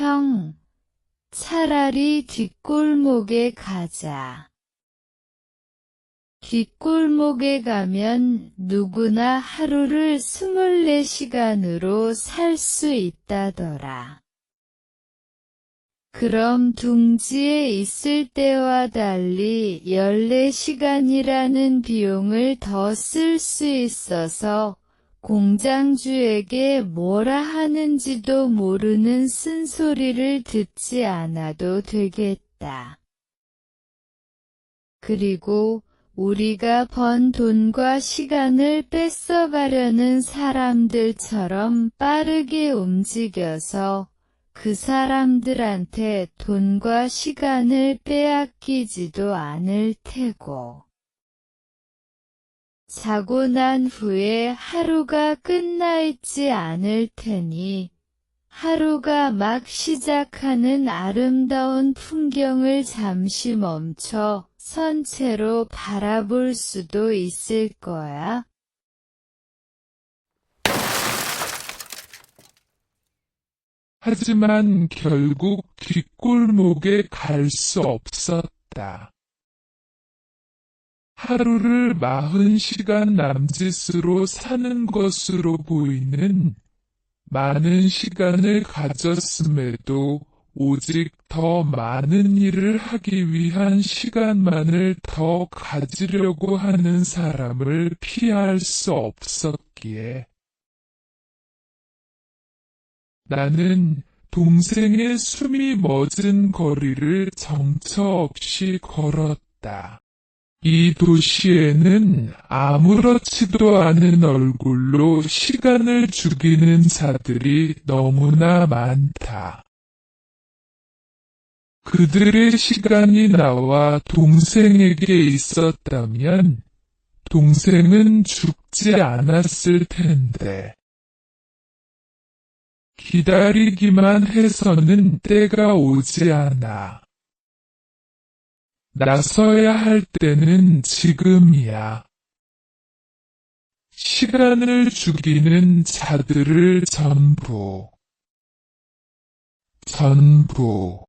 형, 차라리 뒷골목에 가자. 뒷골목에 가면 누구나 하루를 24시간으로 살 수 있다더라. 그럼 둥지에 있을 때와 달리 14시간이라는 비용을 더 쓸 수 있어서 공장주에게 뭐라 하는지도 모르는 쓴소리를 듣지 않아도 되겠다. 그리고 우리가 번 돈과 시간을 뺏어가려는 사람들처럼 빠르게 움직여서 그 사람들한테 돈과 시간을 빼앗기지도 않을 테고. 자고 난 후에 하루가 끝나 있지 않을 테니 하루가 막 시작하는 아름다운 풍경을 잠시 멈춰 선체로 바라볼 수도 있을 거야. 하지만 결국 뒷골목에 갈 수 없었다. 하루를 마흔 시간 남짓으로 사는 것으로 보이는 많은 시간을 가졌음에도 오직 더 많은 일을 하기 위한 시간만을 더 가지려고 하는 사람을 피할 수 없었기에 나는 동생의 숨이 멎은 거리를 정처 없이 걸었다. 이 도시에는 아무렇지도 않은 얼굴로 시간을 죽이는 자들이 너무나 많다. 그들의 시간이 나와 동생에게 있었다면 동생은 죽지 않았을 텐데. 기다리기만 해서는 때가 오지 않아. 나서야 할 때는 지금이야. 시간을 죽이는 자들을 전부, 전부.